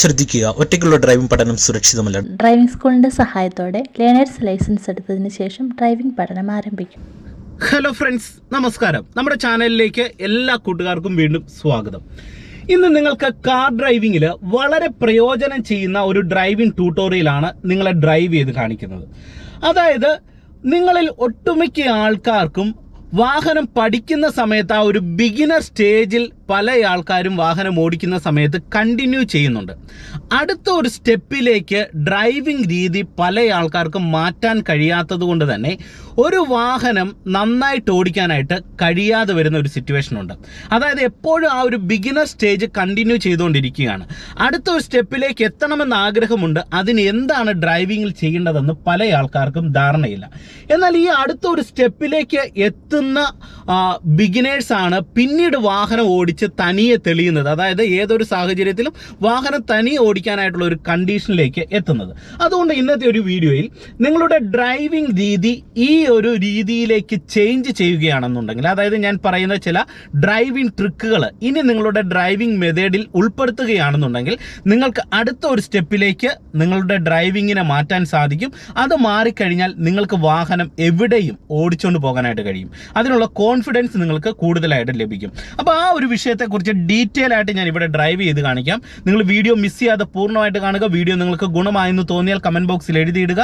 ശ്രദ്ധിക്കുക. ഒറ്റയ്ക്കുള്ള ഡ്രൈവിംഗ് പഠനം സുരക്ഷിതമല്ല ഡ്രൈവിംഗ് സ്കൂളിന്റെ സഹായത്തോടെ ലേണേഴ്സ് ലൈസൻസ് എടുത്തതിന് ശേഷം ഡ്രൈവിംഗ് പഠനം ആരംഭിക്കും. ഹലോ ഫ്രണ്ട്സ് നമസ്കാരം. നമ്മുടെ ചാനലിലേക്ക് എല്ലാ കൂട്ടുകാർക്കും വീണ്ടും സ്വാഗതം. ഇന്ന് നിങ്ങൾക്ക് കാർ ഡ്രൈവിംഗിൽ വളരെ പ്രയോജനം ചെയ്യുന്ന ഒരു ഡ്രൈവിംഗ് ട്യൂട്ടോറിയലാണ് നിങ്ങളെ ഡ്രൈവ് ചെയ്ത് കാണിക്കുന്നത്. അതായത് നിങ്ങളിൽ ഒട്ടുമിക്ക ആൾക്കാർക്കും വാഹനം പഠിക്കുന്ന സമയത്ത് ആ ഒരു ബിഗിനർ സ്റ്റേജിൽ പല ആൾക്കാരും വാഹനം ഓടിക്കുന്ന സമയത്ത് കണ്ടിന്യൂ ചെയ്യുന്നുണ്ട്. അടുത്ത ഒരു സ്റ്റെപ്പിലേക്ക് ഡ്രൈവിംഗ് രീതി പല ആൾക്കാർക്കും മാറ്റാൻ കഴിയാത്തത് കൊണ്ട് തന്നെ ഒരു വാഹനം നന്നായിട്ട് ഓടിക്കാനായിട്ട് കഴിയാതെ വരുന്ന ഒരു സിറ്റുവേഷൻ ഉണ്ട്. അതായത് എപ്പോഴും ആ ഒരു ബിഗിനർ സ്റ്റേജ് കണ്ടിന്യൂ ചെയ്തുകൊണ്ടിരിക്കുകയാണ്. അടുത്ത ഒരു സ്റ്റെപ്പിലേക്ക് എത്തണമെന്ന് ആഗ്രഹമുണ്ട്. അതിന് എന്താണ് ഡ്രൈവിംഗിൽ ചെയ്യേണ്ടതെന്ന് പല ആൾക്കാർക്കും ധാരണയില്ല. എന്നാൽ ഈ അടുത്ത ഒരു സ്റ്റെപ്പിലേക്ക് എത്തുന്ന ബിഗിനേഴ്സാണ് പിന്നീട് വാഹനം ഓടിച്ച് തനിയെ തെളിയുന്നത് അതായത് ഏതൊരു സാഹചര്യത്തിലും വാഹനം തനിയെ ഓടിക്കാനായിട്ടുള്ള ഒരു കണ്ടീഷനിലേക്ക് എത്തുന്നത്. അതുകൊണ്ട് ഇന്നത്തെ ഒരു വീഡിയോയിൽ നിങ്ങളുടെ ഡ്രൈവിംഗ് രീതി ഈ ഒരു രീതിയിലേക്ക് ചേഞ്ച് ചെയ്യുകയാണെന്നുണ്ടെങ്കിൽ അതായത് ഞാൻ പറയുന്ന ചില ഡ്രൈവിംഗ് ട്രിക്കുകൾ ഇനി നിങ്ങളുടെ ഡ്രൈവിംഗ് മെത്തേഡിൽ ഉൾപ്പെടുത്തുകയാണെന്നുണ്ടെങ്കിൽ നിങ്ങൾക്ക് അടുത്ത ഒരു സ്റ്റെപ്പിലേക്ക് നിങ്ങളുടെ ഡ്രൈവിങ്ങിനെ മാറ്റാൻ സാധിക്കും. അത് മാറിക്കഴിഞ്ഞാൽ നിങ്ങൾക്ക് വാഹനം എവിടെയും ഓടിച്ചുകൊണ്ട് പോകാനായിട്ട് കഴിയും. അതിനുള്ള കോൺഫിഡൻസ് നിങ്ങൾക്ക് കൂടുതലായിട്ട് ലഭിക്കും. അപ്പോൾ ആ ഒരു വിഷയത്തെക്കുറിച്ച് ഡീറ്റെയിൽ ആയിട്ട് ഞാൻ ഇവിടെ ഡ്രൈവ് ചെയ്ത് കാണിക്കാം. നിങ്ങൾ വീഡിയോ മിസ് ചെയ്യാതെ പൂർണമായിട്ട് കാണുക. വീഡിയോ നിങ്ങൾക്ക് ഗുണമായെന്ന് തോന്നിയാൽ കമന്റ് ബോക്സിൽ എഴുതിയിടുക.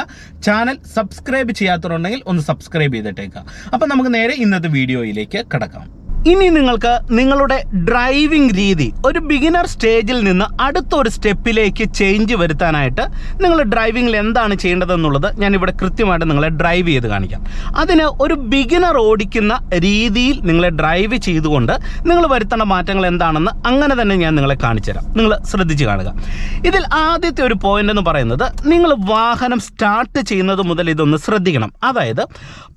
ചാനൽ സബ്സ്ക്രൈബ് ചെയ്യാത്തവരുണ്ടെങ്കിൽ ഒന്ന് സബ്സ്ക്രൈബ് ചെയ്തിട്ടേക്കുക അപ്പം നമുക്ക് നേരെ ഇന്നത്തെ വീഡിയോയിലേക്ക് കിടക്കാം. ഇനി നിങ്ങൾക്ക് നിങ്ങളുടെ ഡ്രൈവിംഗ് രീതി ഒരു ബിഗിനർ സ്റ്റേജിൽ നിന്ന് അടുത്തൊരു സ്റ്റെപ്പിലേക്ക് ചേഞ്ച് വരുത്താനായിട്ട് നിങ്ങൾ ഡ്രൈവിംഗിൽ എന്താണ് ചെയ്യേണ്ടതെന്നുള്ളത് ഞാൻ ഇവിടെ കൃത്യമായിട്ട് നിങ്ങളെ ഡ്രൈവ് ചെയ്ത് കാണിക്കാം. അതിന് ഒരു ബിഗിനർ ഓടിക്കുന്ന രീതിയിൽ നിങ്ങളെ ഡ്രൈവ് ചെയ്തുകൊണ്ട് നിങ്ങൾ വരുത്തേണ്ട മാറ്റങ്ങൾ എന്താണെന്ന് അങ്ങനെ തന്നെ ഞാൻ നിങ്ങളെ കാണിച്ചുതരാം. നിങ്ങൾ ശ്രദ്ധിച്ച് കാണുക. ഇതിൽ ആദ്യത്തെ ഒരു പോയിന്റ് എന്ന് പറയുന്നത് നിങ്ങൾ വാഹനം സ്റ്റാർട്ട് ചെയ്യുന്നത് മുതൽ ഇതൊന്ന് ശ്രദ്ധിക്കണം. അതായത്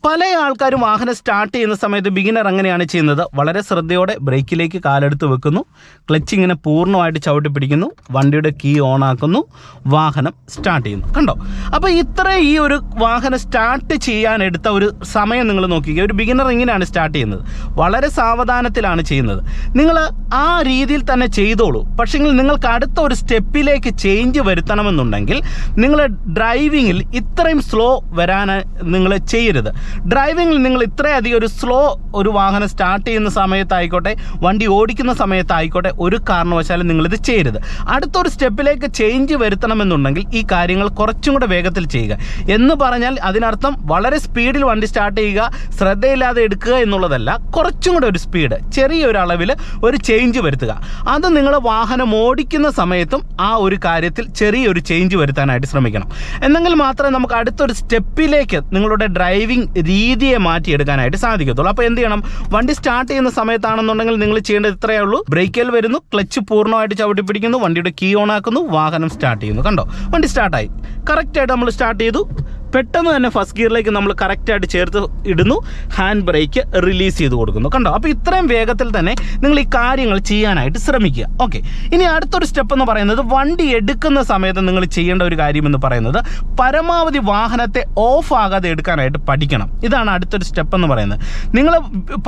പല ആൾക്കാരും വാഹനം സ്റ്റാർട്ട് ചെയ്യുന്ന സമയത്ത് ബിഗിനർ എങ്ങനെയാണ് ചെയ്യുന്നത്. വളരെ ശ്രദ്ധയോടെ ബ്രേക്കിലേക്ക് കാലെടുത്ത് വെക്കുന്നു. ക്ലച്ച് ഇങ്ങനെ പൂർണമായിട്ട് ചവിട്ടി പിടിക്കുന്നു. വണ്ടിയുടെ കീ ഓൺ ആക്കുന്നു. വാഹനം സ്റ്റാർട്ട് ചെയ്യുന്നു. കണ്ടോ? അപ്പോൾ ഇത്ര ഈ ഒരു വാഹനം സ്റ്റാർട്ട് ചെയ്യാൻ എടുത്ത ഒരു സമയം നിങ്ങൾ നോക്കിക്കുക ഒരു ബിഗിനർ ഇങ്ങനെയാണ് സ്റ്റാർട്ട് ചെയ്യുന്നത്. വളരെ സാവധാനത്തിലാണ് ചെയ്യുന്നത്. നിങ്ങൾ ആ രീതിയിൽ തന്നെ ചെയ്തോളൂ. പക്ഷേ നിങ്ങൾക്ക് അടുത്ത ഒരു സ്റ്റെപ്പിലേക്ക് ചേഞ്ച് വരുത്തണമെന്നുണ്ടെങ്കിൽ നിങ്ങൾ ഡ്രൈവിങ്ങിൽ ഇത്രയും സ്ലോ വരാൻ നിങ്ങൾ ചെയ്യരുത്. ഡ്രൈവിങ്ങിൽ നിങ്ങൾ ഇത്രയധികം ഒരു സ്ലോ ഒരു വാഹനം സ്റ്റാർട്ട് ചെയ്യുന്ന സമയത്തായിക്കോട്ടെ വണ്ടി ഓടിക്കുന്ന സമയത്തായിക്കോട്ടെ ഒരു കാരണവശാലും നിങ്ങളിത് ചെയ്യരുത്. അടുത്തൊരു സ്റ്റെപ്പിലേക്ക് ചേഞ്ച് വരുത്തണമെന്നുണ്ടെങ്കിൽ ഈ കാര്യങ്ങൾ കുറച്ചും കൂടെ വേഗത്തിൽ ചെയ്യുക. എന്ന് പറഞ്ഞാൽ അതിനർത്ഥം വളരെ സ്പീഡിൽ വണ്ടി സ്റ്റാർട്ട് ചെയ്യുക ശ്രദ്ധയില്ലാതെ എടുക്കുക എന്നുള്ളതല്ല കുറച്ചും കൂടെ ഒരു സ്പീഡ് ചെറിയൊരു അളവിൽ ഒരു ചേഞ്ച് വരുത്തുക. അത് നിങ്ങൾ വാഹനം ഓടിക്കുന്ന സമയത്തും ആ ഒരു കാര്യത്തിൽ ചെറിയൊരു ചേഞ്ച് വരുത്താനായിട്ട് ശ്രമിക്കണം. എന്നെങ്കിൽ മാത്രമേ നമുക്ക് അടുത്തൊരു സ്റ്റെപ്പിലേക്ക് നിങ്ങളുടെ ഡ്രൈവിംഗ് രീതിയെ മാറ്റിയെടുക്കാനായിട്ട് സാധിക്കത്തുള്ളൂ. അപ്പോൾ എന്ത് ചെയ്യണം? വണ്ടി സ്റ്റാർട്ട് ചെയ്യുന്ന സമയത്താണെന്നുണ്ടെങ്കിൽ നിങ്ങൾ ചെയ്യേണ്ടത് ഇത്രയേ ഉള്ളൂ. ബ്രേക്കിൽ വരുന്നു ക്ലച്ച് പൂർണമായിട്ട് ചവിട്ടി പിടിക്കുന്നു വണ്ടിയുടെ കീ ഓൺ ആക്കുന്നു വാഹനം സ്റ്റാർട്ട് ചെയ്യുന്നു. കണ്ടോ? വണ്ടി സ്റ്റാർട്ടായി. കറക്റ്റായിട്ട് നമ്മൾ സ്റ്റാർട്ട് ചെയ്തു. പെട്ടെന്ന് തന്നെ ഫസ്റ്റ് ഗിയറിലേക്ക് നമ്മൾ കറക്റ്റായിട്ട് ചേർത്ത് ഇടുന്നു. ഹാൻഡ് ബ്രേക്ക് റിലീസ് ചെയ്ത് കൊടുക്കുന്നു. കണ്ടോ? അപ്പോൾ ഇത്രയും വേഗത്തിൽ തന്നെ നിങ്ങൾ ഈ കാര്യങ്ങൾ ചെയ്യാനായിട്ട് ശ്രമിക്കുക. ഓക്കെ ഇനി അടുത്തൊരു സ്റ്റെപ്പ് എന്ന് പറയുന്നത് വണ്ടി എടുക്കുന്ന സമയത്ത് നിങ്ങൾ ചെയ്യേണ്ട ഒരു കാര്യമെന്ന് പറയുന്നത് പരമാവധി വാഹനത്തെ ഓഫ് ആകാതെ എടുക്കാനായിട്ട് പഠിക്കണം. ഇതാണ് അടുത്തൊരു സ്റ്റെപ്പ് എന്ന് പറയുന്നത്. നിങ്ങൾ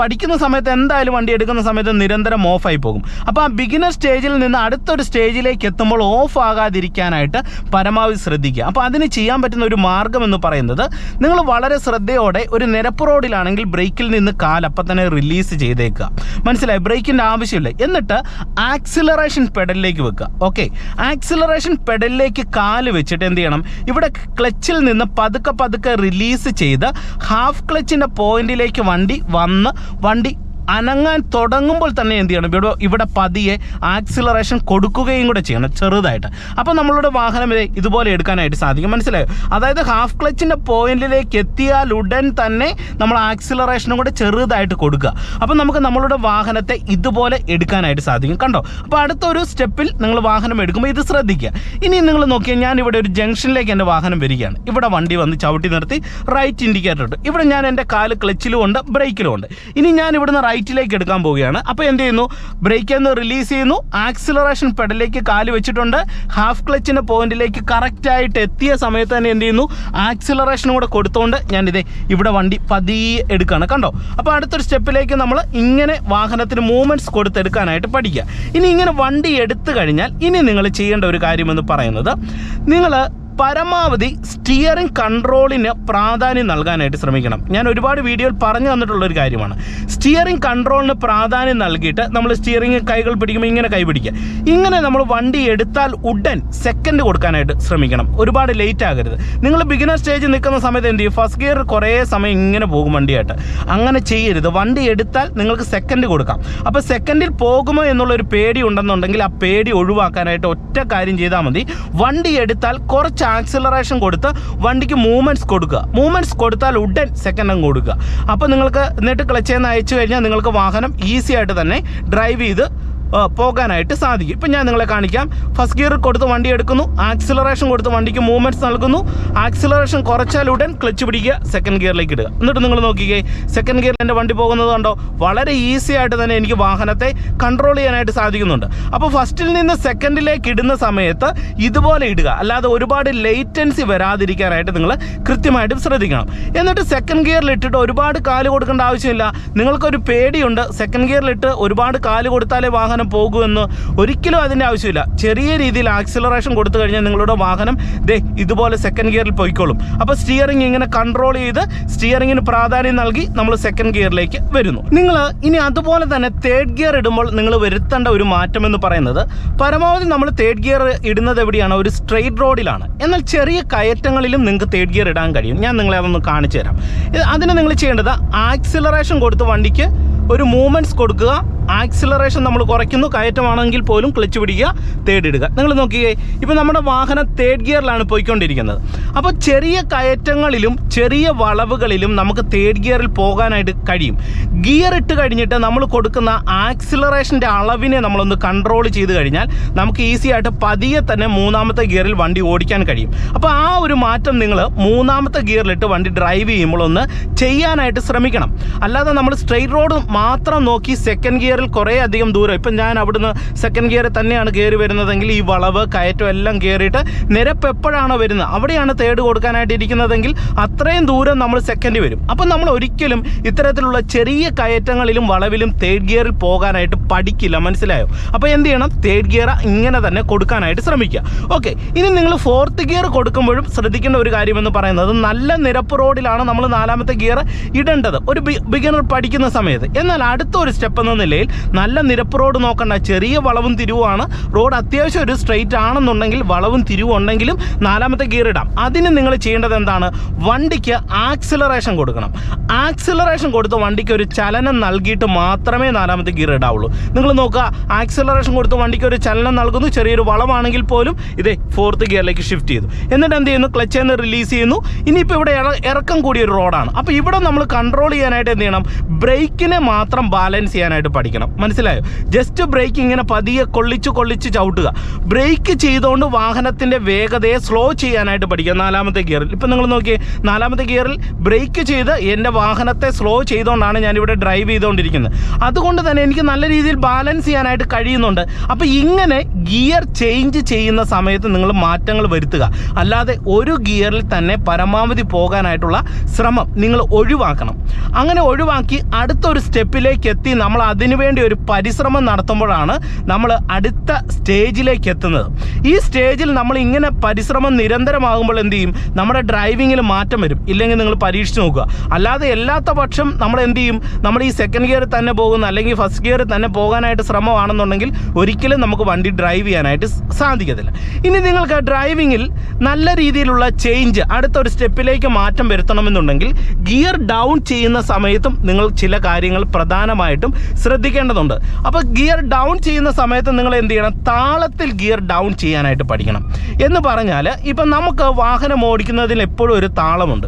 പഠിക്കുന്ന സമയത്ത് എന്തായാലും വണ്ടി എടുക്കുന്ന സമയത്ത് നിരന്തരം ഓഫായി പോകും. അപ്പോൾ ആ ബിഗിനർ സ്റ്റേജിൽ നിന്ന് അടുത്തൊരു സ്റ്റേജിലേക്ക് എത്തുമ്പോൾ ഓഫ് ആകാതിരിക്കാനായിട്ട് പരമാവധി ശ്രദ്ധിക്കുക. അപ്പോൾ അതിന് ചെയ്യാൻ പറ്റുന്ന ഒരു മാർഗം എന്ന് പറയുന്നത്. നിങ്ങൾ വളരെ ശ്രദ്ധയോടെ ഒരു നിരപ്പ് റോഡിലാണെങ്കിൽ ബ്രേക്കിൽ നിന്ന് കാൽ അപ്പം തന്നെ റിലീസ് ചെയ്തേക്കുക. മനസ്സിലായി? ബ്രേക്കിന്റെ ആവശ്യമില്ല. എന്നിട്ട് ആക്സിലറേഷൻ പെഡലിലേക്ക് വെക്കുക. ഓക്കെ ആക്സിലറേഷൻ പെഡലിലേക്ക് കാൽ വെച്ചിട്ട് എന്ത് ചെയ്യണം? ഇവിടെ ക്ലച്ചിൽ നിന്ന് പതുക്കെ പതുക്കെ റിലീസ് ചെയ്ത് ഹാഫ് ക്ലച്ചിന്റെ പോയിന്റിലേക്ക് വണ്ടി വന്ന് വണ്ടി അനങ്ങാൻ തുടങ്ങുമ്പോൾ തന്നെ എന്ത് ചെയ്യണം? ഇവിടെ ഇവിടെ പതിയെ ആക്സിലറേഷൻ കൊടുക്കുകയും കൂടെ ചെയ്യണം ചെറുതായിട്ട്. അപ്പോൾ നമ്മളുടെ വാഹനം ഇതേ ഇതുപോലെ എടുക്കാനായിട്ട് സാധിക്കും. മനസ്സിലായോ? അതായത് ഹാഫ് ക്ലച്ചിന്റെ പോയിന്റിലേക്ക് എത്തിയാൽ ഉടൻ തന്നെ നമ്മൾ ആക്സിലറേഷനും കൂടെ ചെറുതായിട്ട് കൊടുക്കുക. അപ്പോൾ നമുക്ക് നമ്മളുടെ വാഹനത്തെ ഇതുപോലെ എടുക്കാനായിട്ട് സാധിക്കും. കണ്ടോ? അപ്പോൾ അടുത്തൊരു സ്റ്റെപ്പിൽ നിങ്ങൾ വാഹനം എടുക്കുമ്പോൾ ഇത് ശ്രദ്ധിക്കുക. ഇനി നിങ്ങൾ നോക്കിയാൽ ഞാൻ ഇവിടെ ഒരു ജംഗ്ഷനിലേക്ക് എന്റെ വാഹനം വരികയാണ്. ഇവിടെ വണ്ടി വന്ന് ചവിട്ടി നിർത്തി റൈറ്റ് ഇൻഡിക്കേറ്റർ ഇട്ടു. ഇവിടെ ഞാൻ എന്റെ കാൽ ക്ലച്ചിലും ഉണ്ട് ബ്രേക്കിലും ഉണ്ട്. ഇനി ഞാൻ ഇവിടുന്ന് റൈറ്റ് റൈറ്റിലേക്ക് എടുക്കാൻ പോവുകയാണ്. അപ്പോൾ എന്ത് ചെയ്യുന്നു? ബ്രേക്കിൽ നിന്ന് റിലീസ് ചെയ്യുന്നു. ആക്സിലറേഷൻ പെഡലിലേക്ക് കാൽ വെച്ചിട്ടുണ്ട്. ഹാഫ് ക്ലച്ചിന്റെ പോയിന്റിലേക്ക് കറക്റ്റ് ആയിട്ട് എത്തിയ സമയത്ത് തന്നെ എന്ത് ചെയ്യുന്നു? ആക്സിലറേഷനും കൂടെ കൊടുത്തുകൊണ്ട് ഞാനിതേ ഇവിടെ വണ്ടി പതിയെ എടുക്കുകയാണ്. കണ്ടോ? അപ്പോൾ അടുത്തൊരു സ്റ്റെപ്പിലേക്ക് നമ്മൾ ഇങ്ങനെ വാഹനത്തിന് മൂവ്മെന്റ്സ് കൊടുത്തെടുക്കാനായിട്ട് പഠിക്കുക. ഇനി ഇങ്ങനെ വണ്ടി എടുത്തു കഴിഞ്ഞാൽ ഇനി നിങ്ങൾ ചെയ്യേണ്ട ഒരു കാര്യമെന്ന് പറയുന്നത് നിങ്ങൾ പരമാവധി സ്റ്റിയറിംഗ് കൺട്രോളിന് പ്രാധാന്യം നൽകാനായിട്ട് ശ്രമിക്കണം. ഞാൻ ഒരുപാട് വീഡിയോയിൽ പറഞ്ഞു തന്നിട്ടുള്ള ഒരു കാര്യമാണ്. സ്റ്റിയറിംഗ് കൺട്രോളിന് പ്രാധാന്യം നൽകിയിട്ട് നമ്മൾ സ്റ്റിയറിംഗ് കൈകൾ പിടിക്കുമ്പോൾ ഇങ്ങനെ കൈ പിടിക്കുക. ഇങ്ങനെ നമ്മൾ വണ്ടി എടുത്താൽ ഉടൻ സെക്കൻഡ് കൊടുക്കാനായിട്ട് ശ്രമിക്കണം. ഒരുപാട് ലേറ്റ് ആകരുത്. നിങ്ങൾ ബിഗിനർ സ്റ്റേജിൽ നിൽക്കുന്ന സമയത്ത് എന്ത് ചെയ്യും? ഫസ്റ്റ് ഗിയർ കുറേ സമയം ഇങ്ങനെ പോകും വണ്ടിയായിട്ട്. അങ്ങനെ ചെയ്യരുത്. വണ്ടി എടുത്താൽ നിങ്ങൾക്ക് സെക്കൻഡ് കൊടുക്കാം. അപ്പോൾ സെക്കൻഡിൽ പോകുമോ എന്നുള്ളൊരു പേടി ഉണ്ടെന്നുണ്ടെങ്കിൽ ആ പേടി ഒഴിവാക്കാനായിട്ട് ഒറ്റ കാര്യം ചെയ്താൽ മതി. വണ്ടി എടുത്താൽ കുറച്ച് ആക്സിലറേഷൻ കൊടുത്ത് വണ്ടിക്ക് മൂവ്മെന്റ്സ് കൊടുക്കുക. മൂവ്മെന്റ്സ് കൊടുത്താൽ ഉടൻ സെക്കൻഡ് അങ്ങ് കൊടുക്കുക. അപ്പോൾ നിങ്ങൾക്ക് എന്നിട്ട് ക്ലച്ചേന്ന് അയച്ചു കഴിഞ്ഞാൽ നിങ്ങൾക്ക് വാഹനം ഈസി ആയിട്ട് തന്നെ ഡ്രൈവ് ചെയ്ത് പോകാനായിട്ട് സാധിക്കും. ഇപ്പം ഞാൻ നിങ്ങളെ കാണിക്കാം. ഫസ്റ്റ് ഗിയർ കൊടുത്ത് വണ്ടി എടുക്കുന്നു. ആക്സിലറേഷൻ കൊടുത്ത് വണ്ടിക്ക് മൂവ്മെന്റ്സ് നൽകുന്നു. ആക്സിലറേഷൻ കുറച്ചാൽ ഉടൻ ക്ലച്ച് പിടിക്കുക സെക്കൻഡ് ഗിയറിലേക്ക് ഇടുക. എന്നിട്ട് നിങ്ങൾ നോക്കിക്കേ സെക്കൻഡ് ഗിയറിൽ എന്റെ വണ്ടി പോകുന്നത് കണ്ടോ? വളരെ ഈസി ആയിട്ട് തന്നെ എനിക്ക് വാഹനത്തെ കൺട്രോൾ ചെയ്യാനായിട്ട് സാധിക്കുന്നുണ്ട്. അപ്പോൾ ഫസ്റ്റിൽ നിന്ന് സെക്കൻഡിലേക്ക് ഇടുന്ന സമയത്ത് ഇതുപോലെ ഇടുക. അല്ലാതെ ഒരുപാട് ലേറ്റൻസി വരാതിരിക്കാനായിട്ട് നിങ്ങൾ കൃത്യമായിട്ടും ശ്രദ്ധിക്കണം. എന്നിട്ട് സെക്കൻഡ് ഗിയറിൽ ഇട്ടിട്ട് ഒരുപാട് കാൽ കൊടുക്കേണ്ട ആവശ്യമില്ല. നിങ്ങൾക്കൊരു പേടിയുണ്ട്. സെക്കൻഡ് ഗിയറിൽ ഇട്ട് ഒരുപാട് കാൽ കൊടുത്താലേ വാഹനം പോകുമെന്ന് ഒരിക്കലും അതിന്റെ ആവശ്യമില്ല. ചെറിയ രീതിയിൽ ആക്സിലറേഷൻ കൊടുത്തു കഴിഞ്ഞാൽ നിങ്ങളുടെ വാഹനം ദേ ഇതുപോലെ സെക്കൻഡ് ഗിയറിൽ പോയിക്കോളും. അപ്പോൾ സ്റ്റിയറിംഗ് ഇങ്ങനെ കൺട്രോൾ ചെയ്ത് സ്റ്റിയറിങ്ങിന് പ്രാധാന്യം നൽകി നമ്മൾ സെക്കൻഡ് ഗിയറിലേക്ക് വരുന്നു. നിങ്ങൾ ഇനി അതുപോലെ തന്നെ തേർഡ് ഗിയർ ഇടുമ്പോൾ നിങ്ങൾ വരുത്തേണ്ട ഒരു മാറ്റം എന്ന് പറയുന്നത് പരമാവധി നമ്മൾ തേർഡ് ഗിയർ ഇടുന്നത് എവിടെയാണ്? ഒരു സ്ട്രെയിറ്റ് റോഡിലാണ് എന്നാൽ ചെറിയ കയറ്റങ്ങളിലും നിങ്ങൾക്ക് തേർഡ് ഗിയർ ഇടാൻ കഴിയും. ഞാൻ നിങ്ങളെ അതൊന്ന് കാണിച്ചു തരാം. അതിന് നിങ്ങൾ ചെയ്യേണ്ടത് ആക്സിലറേഷൻ കൊടുത്ത് വണ്ടിക്ക് ഒരു മൂവ്മെന്റ്സ് കൊടുക്കുക. ആക്സിലറേഷൻ നമ്മൾ കുറയ്ക്കുന്നു. കയറ്റമാണെങ്കിൽ പോലും ക്ലച്ച് പിടിക്കുക തേർഡ് ഇടുക നിങ്ങൾ നോക്കിയേ ഇപ്പോൾ നമ്മുടെ വാഹനം തേർഡ് ഗിയറിലാണ് പോയിക്കൊണ്ടിരിക്കുന്നത്. അപ്പോൾ ചെറിയ കയറ്റങ്ങളിലും ചെറിയ വളവുകളിലും നമുക്ക് തേർഡ് ഗിയറിൽ പോകാനായിട്ട് കഴിയും. ഗിയർ ഇട്ട് കഴിഞ്ഞിട്ട് നമ്മൾ കൊടുക്കുന്ന ആക്സിലറേഷന്റെ അളവിനെ നമ്മളൊന്ന് കൺട്രോൾ ചെയ്ത് കഴിഞ്ഞാൽ നമുക്ക് ഈസി ആയിട്ട് പതിയെ തന്നെ മൂന്നാമത്തെ ഗിയറിൽ വണ്ടി ഓടിക്കാൻ കഴിയും. അപ്പോൾ ആ ഒരു മാറ്റം നിങ്ങൾ മൂന്നാമത്തെ ഗിയറിലിട്ട് വണ്ടി ഡ്രൈവ് ചെയ്യുമ്പോൾ ഒന്ന് ചെയ്യാനായിട്ട് ശ്രമിക്കണം. അല്ലാതെ നമ്മൾ സ്ട്രെയിറ്റ് റോഡ് മാത്രം നോക്കി സെക്കൻഡ് ഗിയറിൽ കുറേ അധികം ദൂരം. ഇപ്പം ഞാൻ അവിടുന്ന് സെക്കൻഡ് ഗിയറിൽ തന്നെയാണ് കയറി വരുന്നതെങ്കിൽ ഈ വളവ് കയറ്റം എല്ലാം കയറിയിട്ട് നിരപ്പ് എപ്പോഴാണോ വരുന്നത്? അവിടെയാണ് തേർഡ് കൊടുക്കാനായിട്ട് ഇരിക്കുന്നതെങ്കിൽ അത്രയും ദൂരം നമ്മൾ സെക്കൻഡ് വരും. അപ്പം നമ്മൾ ഒരിക്കലും ഇത്തരത്തിലുള്ള ചെറിയ കയറ്റങ്ങളിലും വളവിലും തേർഡ് ഗിയറിൽ പോകാനായിട്ട് പഠിക്കില്ല. മനസ്സിലായോ? അപ്പോൾ എന്ത് ചെയ്യണം? തേർഡ് ഗിയർ ഇങ്ങനെ തന്നെ കൊടുക്കാനായിട്ട് ശ്രമിക്കുക. ഓക്കെ ഇനി നിങ്ങൾ ഫോർത്ത് ഗിയർ കൊടുക്കുമ്പോഴും ശ്രദ്ധിക്കേണ്ട ഒരു കാര്യമെന്ന് പറയുന്നത് നല്ല നിരപ്പ് റോഡിലാണ് നമ്മൾ നാലാമത്തെ ഗിയർ ഇടേണ്ടത്. ഒരു ബിഗിനർ പഠിക്കുന്ന സമയത്ത്. എന്നാൽ അടുത്ത ഒരു സ്റ്റെപ്പ് എന്ന നിലയിൽ നല്ല നിരപ്പ് റോഡ് നോക്കണ്ട. ചെറിയ വളവും തിരിവുമാണ്. റോഡ് അത്യാവശ്യം ഒരു സ്ട്രെയിറ്റ് ആണെന്നുണ്ടെങ്കിൽ വളവും തിരിവും ഉണ്ടെങ്കിലും നാലാമത്തെ ഗിയർ ഇടാം. അതിന് നിങ്ങൾ ചെയ്യേണ്ടത് എന്താണ്? വണ്ടിക്ക് ആക്സിലറേഷൻ കൊടുക്കണം. ആക്സിലറേഷൻ കൊടുത്ത് വണ്ടിക്ക് ഒരു ചലനം നൽകിയിട്ട് മാത്രമേ നാലാമത്തെ ഗിയർ ഇടാവുള്ളൂ. നിങ്ങൾ നോക്കുക ആക്സിലറേഷൻ കൊടുത്ത് വണ്ടിക്ക് ഒരു ചലനം നൽകുന്നു. ചെറിയൊരു വളമാണെങ്കിൽ പോലും ഇതേ ഫോർത്ത് ഗിയറിലേക്ക് ഷിഫ്റ്റ് ചെയ്തു. എന്നിട്ട് എന്ത് ചെയ്യുന്നു? ക്ലച്ച് നിന്ന് റിലീസ് ചെയ്യുന്നു. ഇനിയിപ്പോൾ ഇവിടെ ഇറക്കം കൂടിയ ഒരു റോഡാണ് അപ്പോൾ ഇവിടെ നമ്മൾ കൺട്രോൾ ചെയ്യാനായിട്ട് എന്ത് ചെയ്യണം? ബ്രേക്കിനെ മാത്രം ബാലൻസ് ചെയ്യാനായിട്ട് പഠിക്കണം. മനസ്സിലായോ? ജസ്റ്റ് ബ്രേക്ക് ഇങ്ങനെ പതിയെ കൊള്ളിച്ച് കൊള്ളിച്ച് ചവിട്ടുക. ബ്രേക്ക് ചെയ്തുകൊണ്ട് വാഹനത്തിന്റെ വേഗതയെ സ്ലോ ചെയ്യാനായിട്ട് പഠിക്കുക. നാലാമത്തെ ഗിയറിൽ ഇപ്പം നിങ്ങൾ നോക്കിയേ നാലാമത്തെ ഗിയറിൽ ബ്രേക്ക് ചെയ്ത് എന്റെ വാഹനത്തെ സ്ലോ ചെയ്തുകൊണ്ടാണ് ഞാനിവിടെ ഡ്രൈവ് ചെയ്തുകൊണ്ടിരിക്കുന്നത് അതുകൊണ്ട് തന്നെ എനിക്ക് നല്ല രീതിയിൽ ബാലൻസ് ചെയ്യാനായിട്ട് കഴിയുന്നുണ്ട്. അപ്പോൾ ഇങ്ങനെ ഗിയർ ചേഞ്ച് ചെയ്യുന്ന സമയത്ത് നിങ്ങൾ മാറ്റങ്ങൾ വരുത്തുക. അല്ലാതെ ഒരു ഗിയറിൽ തന്നെ പരമാവധി പോകാനായിട്ടുള്ള ശ്രമം നിങ്ങൾ ഒഴിവാക്കണം. അങ്ങനെ ഒഴിവാക്കി അടുത്തൊരു സ്റ്റെപ്പിലേക്ക് എത്തി നമ്മൾ അതിനുവേണ്ടി ഒരു പരിശ്രമം നടത്തുമ്പോഴാണ് നമ്മൾ അടുത്ത സ്റ്റേജിലേക്ക് എത്തുന്നത്. ഈ സ്റ്റേജിൽ നമ്മൾ ഇങ്ങനെ പരിശ്രമം നിരന്തരമാകുമ്പോൾ എന്ത് ചെയ്യും? നമ്മുടെ ഡ്രൈവിങ്ങിൽ മാറ്റം വരും. ഇല്ലെങ്കിൽ നിങ്ങൾ പരീക്ഷിച്ച് നോക്കുക. അല്ലാതെ എല്ലാത്ത പക്ഷം നമ്മൾ എന്ത് ചെയ്യും? നമ്മൾ ഈ സെക്കൻഡ് ഗിയറിൽ തന്നെ പോകുന്ന അല്ലെങ്കിൽ ഫസ്റ്റ് ഗിയറിൽ തന്നെ പോകാനായിട്ട് ശ്രമമാണെന്നുണ്ടെങ്കിൽ ഒരിക്കലും നമുക്ക് വണ്ടി ഡ്രൈവ് ചെയ്യാനായിട്ട് സാധിക്കത്തില്ല. ഇനി നിങ്ങൾക്ക് ഡ്രൈവിങ്ങിൽ നല്ല രീതിയിലുള്ള ചേഞ്ച് അടുത്തൊരു സ്റ്റെപ്പിലേക്ക് മാറ്റം വരുത്തണമെന്നുണ്ടെങ്കിൽ ഗിയർ ഡൗൺ ചെയ്യുന്ന സമയത്തും നിങ്ങൾ ചില കാര്യങ്ങൾ പ്രധാനമായിട്ടും ശ്രദ്ധിക്കേണ്ടതുണ്ട്. അപ്പോൾ ഗിയർ ഡൗൺ ചെയ്യുന്ന സമയത്ത് നിങ്ങൾ എന്ത് ചെയ്യണം? താളത്തിൽ ഗിയർ ഡൗൺ ചെയ്യാനായിട്ട് പഠിക്കണം. എന്ന് പറഞ്ഞാൽ ഇപ്പം നമുക്ക് വാഹനം ഓടിക്കുന്നതിൽ എപ്പോഴും ഒരു താളമുണ്ട്.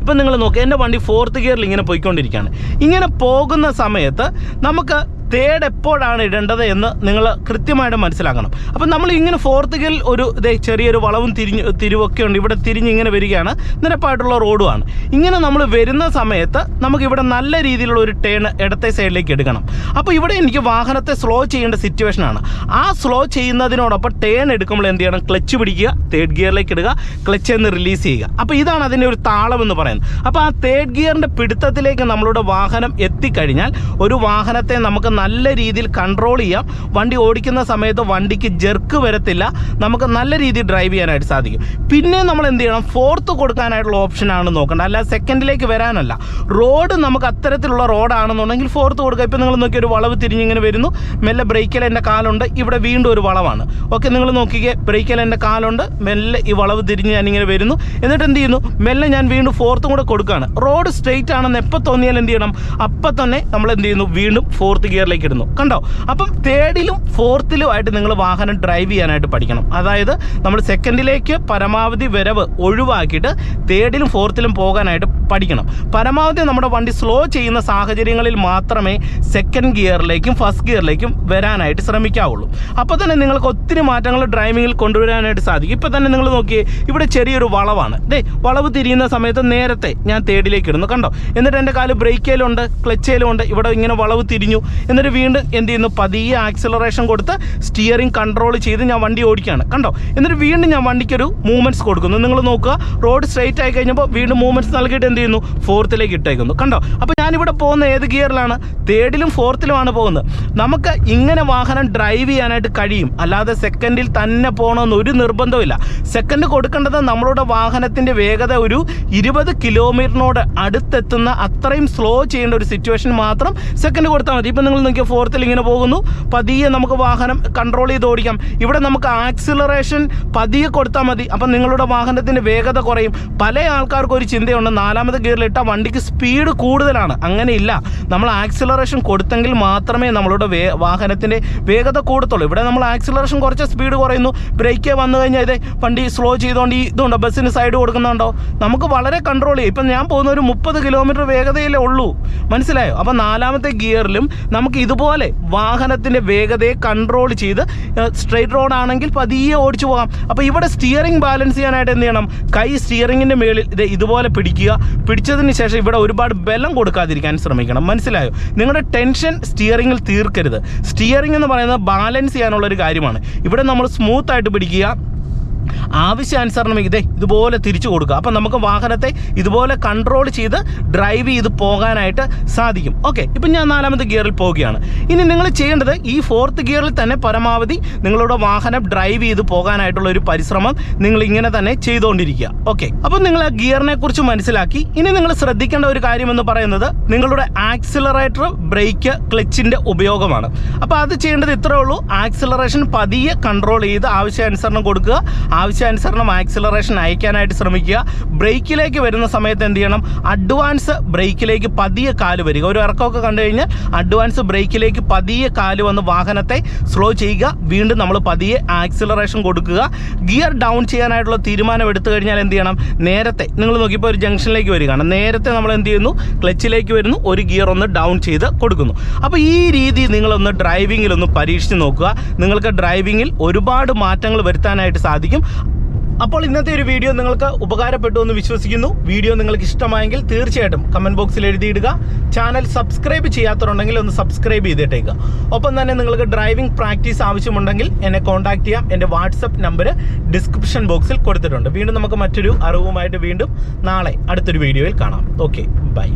ഇപ്പം നിങ്ങൾ നോക്കുക എന്റെ വണ്ടി ഫോർത്ത് ഗിയറിൽ ഇങ്ങനെ പോയിക്കൊണ്ടിരിക്കുകയാണ്. ഇങ്ങനെ പോകുന്ന സമയത്ത് നമുക്ക് തേർഡ് എപ്പോഴാണ് ഇടേണ്ടത് എന്ന് നിങ്ങൾ കൃത്യമായിട്ട് മനസ്സിലാക്കണം. അപ്പം നമ്മൾ ഇങ്ങനെ ഫോർത്ത് ഗിൽ ഒരു ഇതേ ചെറിയൊരു വളവും തിരിഞ്ഞ് തിരിവൊക്കെ ഉണ്ട്. ഇവിടെ തിരിഞ്ഞ് ഇങ്ങനെ വരികയാണ്. നിരപ്പായിട്ടുള്ള റോഡുമാണ് ഇങ്ങനെ നമ്മൾ വരുന്ന സമയത്ത് നമുക്ക് ഇവിടെ നല്ല രീതിയിലുള്ള ഒരു ടേൺ ഇടത്തെ സൈഡിലേക്ക് എടുക്കണം. അപ്പോൾ ഇവിടെ എനിക്ക് വാഹനത്തെ സ്ലോ ചെയ്യേണ്ട സിറ്റുവേഷനാണ് ആ സ്ലോ ചെയ്യുന്നതിനോടൊപ്പം ടേൺ എടുക്കുമ്പോൾ എന്ത് ചെയ്യണം? ക്ലച്ച് പിടിക്കുക തേർഡ് ഗിയറിലേക്ക് ഇടുക ക്ലച്ച് എന്ന് റിലീസ് ചെയ്യുക. അപ്പോൾ ഇതാണ് അതിന്റെ ഒരു താളം എന്ന് പറയുന്നത്. അപ്പോൾ ആ തേർഡ് ഗിയറിന്റെ പിടുത്തത്തിലേക്ക് നമ്മളുടെ വാഹനം എത്തിക്കഴിഞ്ഞാൽ ഒരു വാഹനത്തെ നമുക്ക് നല്ല രീതിയിൽ കൺട്രോൾ ചെയ്യാം. വണ്ടി ഓടിക്കുന്ന സമയത്ത് വണ്ടിക്ക് ജെർക്ക് വരത്തില്ല. നമുക്ക് നല്ല രീതിയിൽ ഡ്രൈവ് ചെയ്യാനായിട്ട് സാധിക്കും. പിന്നെ നമ്മൾ എന്ത് ചെയ്യണം? ഫോർത്ത് കൊടുക്കാനായിട്ടുള്ള ഓപ്ഷനാണ് നോക്കേണ്ടത്. അല്ല സെക്കൻഡിലേക്ക് വരാനല്ല. റോഡ് നമുക്ക് അത്തരത്തിലുള്ള റോഡാണെന്നുണ്ടെങ്കിൽ ഫോർത്ത് കൊടുക്കുക ഇപ്പോൾ നിങ്ങൾ നോക്കി ഒരു വളവ് തിരിഞ്ഞിങ്ങനെ വരുന്നു. മെല്ലെ ബ്രേക്കിൽ എന്റെ കാലുണ്ട്. ഇവിടെ വീണ്ടും ഒരു വളവാണ്. ഓക്കെ നിങ്ങൾ നോക്കിക്കേ. ബ്രേക്കിൽ എന്റെ കാലുണ്ട്. മെല്ലെ ഈ വളവ് തിരിഞ്ഞ് ഞാനിങ്ങനെ വരുന്നു. എന്നിട്ട് എന്ത് ചെയ്യുന്നു? മെല്ലെ ഞാൻ വീണ്ടും ഫോർത്തും കൂടെ കൊടുക്കുകയാണ്. റോഡ് സ്ട്രെയിറ്റ് ആണെന്ന് എപ്പോൾ തോന്നിയാൽ എന്ത് ചെയ്യണം? അപ്പം തന്നെ നമ്മൾ എന്ത് ചെയ്യുന്നു? വീണ്ടും ഫോർത്ത് ഗിയറിലേക്ക് ഇടുന്നു. കണ്ടോ? അപ്പം തേർഡിലും ഫോർത്തിലും ആയിട്ട് നിങ്ങൾ വാഹനം ഡ്രൈവ് ചെയ്യാനായിട്ട് പഠിക്കണം. അതായത് നമ്മൾ സെക്കൻഡിലേക്ക് പരമാവധി വരവ് ഒഴിവാക്കിയിട്ട് തേർഡിലും ഫോർത്തിലും പോകാനായിട്ട് പഠിക്കണം. പരമാവധി നമ്മുടെ വണ്ടി സ്ലോ ചെയ്യുന്ന സാഹചര്യങ്ങളിൽ മാത്രമേ സെക്കൻഡ് ഗിയറിലേക്കും ഫസ്റ്റ് ഗിയറിലേക്കും വരാനായിട്ട് ശ്രമിക്കാവുള്ളൂ. അപ്പോൾ തന്നെ നിങ്ങൾക്ക് ഒത്തിരി മാറ്റങ്ങൾ ഡ്രൈവിങ്ങിൽ കൊണ്ടുവരാനായിട്ട് സാധിക്കും. ഇപ്പോൾ തന്നെ നിങ്ങൾ നോക്കിയേ ഇവിടെ ചെറിയൊരു വളവാണ്. ദേ വളവ് തിരിയുന്ന സമയത്ത് നേരത്തെ ഞാൻ തേർഡിലേക്ക് ഇടുന്നു. കണ്ടോ? എന്നിട്ട് എന്റെ കാൽ ബ്രേക്കേലുണ്ട് ക്ലച്ചേലുണ്ട് ഇവിടെ ഇങ്ങനെ വളവ് തിരിഞ്ഞു. എന്നിട്ട് വീണ്ടും എന്ത് ചെയ്യുന്നു? പതിയെ ആക്സിലറേഷൻ കൊടുത്ത് സ്റ്റിയറിംഗ് കൺട്രോൾ ചെയ്ത് ഞാൻ വണ്ടി ഓടിക്കുകയാണ്. കണ്ടോ? എന്നിട്ട് വീണ്ടും ഞാൻ വണ്ടിക്കൊരു മൂവ്മെന്റ്സ് കൊടുക്കുന്നു. നിങ്ങൾ നോക്കുക റോഡ് സ്ട്രൈറ്റ് ആയി കഴിഞ്ഞപ്പോൾ വീണ്ടും മൂവ്മെന്റ്സ് നൽകിയിട്ട് എന്ത് ചെയ്യുന്നു? ഫോർത്തിലേക്ക് ഇട്ടേക്കുന്നു. കണ്ടോ? അപ്പോൾ ഞാനിവിടെ പോകുന്ന ഏത് ഗിയറിലാണ്? തേർഡിലും ഫോർത്തിലുമാണ് പോകുന്നത്. നമുക്ക് ഇങ്ങനെ വാഹനം ഡ്രൈവ് ചെയ്യാനായിട്ട് കഴിയും. അല്ലാതെ സെക്കൻഡിൽ തന്നെ പോകണമെന്ന് ഒരു നിർബന്ധമില്ല സെക്കൻഡ് കൊടുക്കേണ്ടത് നമ്മളുടെ വാഹനത്തിന്റെ വേഗത ഒരു ഇരുപത് കിലോമീറ്ററിനോട് അടുത്തെത്തുന്ന അത്രയും സ്ലോ ചെയ്യേണ്ട ഒരു സിറ്റുവേഷൻ മാത്രം സെക്കൻഡ് കൊടുത്താൽ മതി. ഇപ്പം നിങ്ങൾ നോക്കിയാൽ ഫോർത്തിൽ ഇങ്ങനെ പോകുന്നു. പതിയെ നമുക്ക് വാഹനം കൺട്രോൾ ചെയ്ത് ഓടിക്കാം. ഇവിടെ നമുക്ക് ആക്സിലറേഷൻ പതിയെ കൊടുത്താൽ മതി. അപ്പം നിങ്ങളുടെ വാഹനത്തിന്റെ വേഗത കുറയും. പല ആൾക്കാർക്കും ഒരു ചിന്തയുണ്ട്. നാലാമത് ഗിയറിലിട്ട വണ്ടിക്ക് സ്പീഡ് കൂടുതലാണ്. അങ്ങനെയില്ല നമ്മൾ ആക്സിലറേഷൻ കൊടുത്തെങ്കിൽ മാത്രമേ നമ്മളുടെ വേ വാഹനത്തിന്റെ വേഗത കൂടത്തുള്ളൂ. ഇവിടെ നമ്മൾ ആക്സിലറേഷൻ കുറച്ച് സ്പീഡ് കുറയുന്നു. ബ്രേക്ക് വന്നു കഴിഞ്ഞാൽ ഇതേ വണ്ടി സ്ലോ ചെയ്തുകൊണ്ട് ഈ ഇതുണ്ടോ? ബസ്സിന് സൈഡ് കൊടുക്കുന്നുണ്ടോ? നമുക്ക് വളരെ കൺട്രോൾ ചെയ്യും. ഇപ്പം ഞാൻ പോകുന്ന ഒരു മുപ്പത് കിലോമീറ്റർ വേഗതയിലേ ഉള്ളൂ. മനസ്സിലായോ? അപ്പം നാലാമത്തെ ഗിയറിലും നമുക്ക് ഇതുപോലെ വാഹനത്തിന്റെ വേഗതയെ കൺട്രോൾ ചെയ്ത് സ്ട്രെയിറ്റ് റോഡ് ആണെങ്കിൽ പതിയെ ഓടിച്ചു പോകാം. അപ്പോൾ ഇവിടെ സ്റ്റിയറിംഗ് ബാലൻസ് ചെയ്യാനായിട്ട് എന്ത് ചെയ്യണം? കൈ സ്റ്റിയറിങ്ങിന്റെ മേളിൽ ഇത് ഇതുപോലെ പിടിക്കുക. പിടിച്ചതിന് ശേഷം ഇവിടെ ഒരുപാട് ബലം കൊടുക്കാതിരിക്കാൻ ശ്രമിക്കണം. മനസ്സിലായോ? നിങ്ങളുടെ ടെൻഷൻ സ്റ്റിയറിങ്ങിൽ തീർക്കരുത്. സ്റ്റിയറിംഗ് എന്ന് പറയുന്നത് ബാലൻസ് ചെയ്യാനുള്ള ഒരു കാര്യമാണ്. ഇവിടെ നമ്മൾ സ്മൂത്തായിട്ട് പിടിക്കുക. ആവശ്യാനുസരണം ഇതേ ഇതുപോലെ തിരിച്ചു കൊടുക്കുക. അപ്പം നമുക്ക് വാഹനത്തെ ഇതുപോലെ കൺട്രോൾ ചെയ്ത് ഡ്രൈവ് ചെയ്ത് പോകാനായിട്ട് സാധിക്കും. ഓക്കെ ഇപ്പം ഞാൻ നാലാമത്തെ ഗിയറിൽ പോവുകയാണ്. ഇനി നിങ്ങൾ ചെയ്യേണ്ടത് ഈ ഫോർത്ത് ഗിയറിൽ തന്നെ പരമാവധി നിങ്ങളുടെ വാഹനം ഡ്രൈവ് ചെയ്ത് പോകാനായിട്ടുള്ള ഒരു പരിശ്രമം നിങ്ങൾ ഇങ്ങനെ തന്നെ ചെയ്തുകൊണ്ടിരിക്കുക. ഓക്കെ അപ്പം നിങ്ങൾ ആ ഗിയറിനെ കുറിച്ച് മനസ്സിലാക്കി. ഇനി നിങ്ങൾ ശ്രദ്ധിക്കേണ്ട ഒരു കാര്യം എന്ന് പറയുന്നത് നിങ്ങളുടെ ആക്സിലറേറ്റർ ബ്രേക്ക് ക്ലച്ചിന്റെ ഉപയോഗമാണ്. അപ്പോൾ അത് ചെയ്യേണ്ടത് ഇത്രയേ ഉള്ളൂ. ആക്സിലറേഷൻ പതിയെ കൺട്രോൾ ചെയ്ത് ആവശ്യാനുസരണം കൊടുക്കുക. ആവശ്യാനുസരണം ആക്സിലറേഷൻ അയക്കാനായിട്ട് ശ്രമിക്കുക. ബ്രേക്കിലേക്ക് വരുന്ന സമയത്ത് എന്ത് ചെയ്യണം? അഡ്വാൻസ് ബ്രേക്കിലേക്ക് പതിയെ കാൽ വരിക. ഒരു ഇറക്കമൊക്കെ കണ്ടു കഴിഞ്ഞാൽ അഡ്വാൻസ് ബ്രേക്കിലേക്ക് പതിയെ കാൽ വന്ന് വാഹനത്തെ സ്ലോ ചെയ്യുക. വീണ്ടും നമ്മൾ പതിയെ ആക്സിലറേഷൻ കൊടുക്കുക. ഗിയർ ഡൗൺ ചെയ്യാനായിട്ടുള്ള തീരുമാനം എടുത്തു കഴിഞ്ഞാൽ എന്ത് ചെയ്യണം? നേരത്തെ നിങ്ങൾ നോക്കിയപ്പോൾ ഒരു ജംഗ്ഷനിലേക്ക് വരികയാണ്. നേരത്തെ നമ്മൾ എന്ത് ചെയ്യുന്നു? ക്ലച്ചിലേക്ക് വരുന്നു. ഒരു ഗിയർ ഒന്ന് ഡൗൺ ചെയ്ത് കൊടുക്കുന്നു. അപ്പോൾ ഈ രീതി നിങ്ങളൊന്ന് ഡ്രൈവിങ്ങിലൊന്ന് പരീക്ഷിച്ച് നോക്കുക. നിങ്ങൾക്ക് ഡ്രൈവിങ്ങിൽ ഒരുപാട് മാറ്റങ്ങൾ വരുത്താനായിട്ട് സാധിക്കും. അപ്പോൾ ഇന്നത്തെ ഒരു വീഡിയോ നിങ്ങൾക്ക് ഉപകാരപ്പെട്ടു എന്ന് വിശ്വസിക്കുന്നു. വീഡിയോ നിങ്ങൾക്ക് ഇഷ്ടമായെങ്കിൽ തീർച്ചയായിട്ടും കമന്റ് ബോക്സിൽ എഴുതിയിടുക. ചാനൽ സബ്സ്ക്രൈബ് ചെയ്യാത്തവരുണ്ടെങ്കിൽ ഒന്ന് സബ്സ്ക്രൈബ് ചെയ്തിട്ടേക്കുക ഒപ്പം തന്നെ നിങ്ങൾക്ക് ഡ്രൈവിംഗ് പ്രാക്ടീസ് ആവശ്യമുണ്ടെങ്കിൽ എന്നെ കോൺടാക്ട് ചെയ്യാം. എന്റെ വാട്സപ്പ് നമ്പർ ഡിസ്ക്രിപ്ഷൻ ബോക്സിൽ കൊടുത്തിട്ടുണ്ട്. വീണ്ടും നമുക്ക് മറ്റൊരു അറിവുമായിട്ട് വീണ്ടും നാളെ അടുത്തൊരു വീഡിയോയിൽ കാണാം. Okay bye